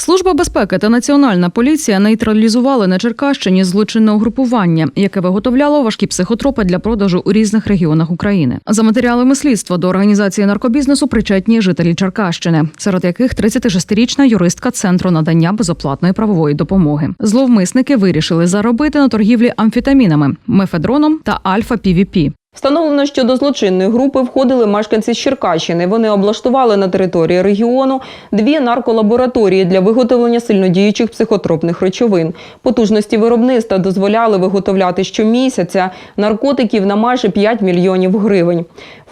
Служба безпеки та національна поліція нейтралізували на Черкащині злочинне угрупування, яке виготовляло важкі психотропи для продажу у різних регіонах України. За матеріалами слідства до організації наркобізнесу причетні жителі Черкащини, серед яких 36-річна юристка центру надання безоплатної правової допомоги. Зловмисники вирішили заробити на торгівлі амфетамінами, мефедроном та альфа-півіпі. Встановлено, що до злочинної групи входили мешканці Черкащини. Вони облаштували на території регіону дві нарколабораторії для виготовлення сильнодіючих психотропних речовин. Потужності виробництва дозволяли виготовляти щомісяця наркотиків на майже 5 мільйонів гривень.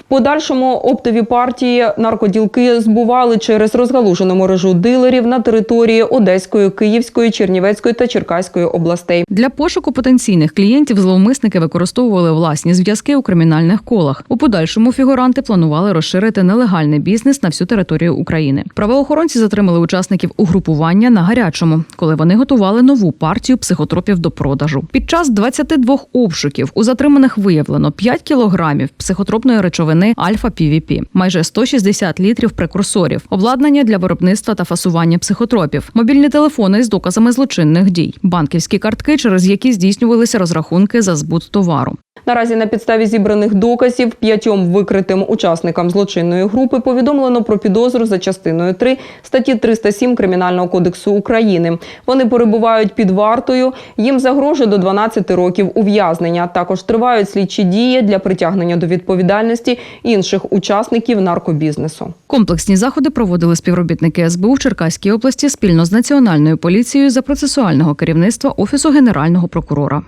Подальшому оптові партії наркоділки збували через розгалужену мережу дилерів на території Одеської, Київської, Чернівецької та Черкаської областей. Для пошуку потенційних клієнтів зловмисники використовували власні зв'язки у кримінальних колах. У подальшому фігуранти планували розширити нелегальний бізнес на всю територію України. Правоохоронці затримали учасників угрупування на гарячому, коли вони готували нову партію психотропів до продажу. Під час 22 обшуків у затриманих виявлено 5 кілограмів психотропної речовини альфа-півіпі, майже 160 літрів прекурсорів, обладнання для виробництва та фасування психотропів, мобільні телефони з доказами злочинних дій, банківські картки, через які здійснювалися розрахунки за збут товару. Наразі на підставі зібраних доказів п'ятьом викритим учасникам злочинної групи повідомлено про підозру за частиною 3 статті 307 Кримінального кодексу України. Вони перебувають під вартою. Їм загрожує до 12 років ув'язнення. Також тривають слідчі дії для притягнення до відповідальності інших учасників наркобізнесу. Комплексні заходи проводили співробітники СБУ в Черкаській області спільно з національною поліцією за процесуального керівництва офісу генерального прокурора.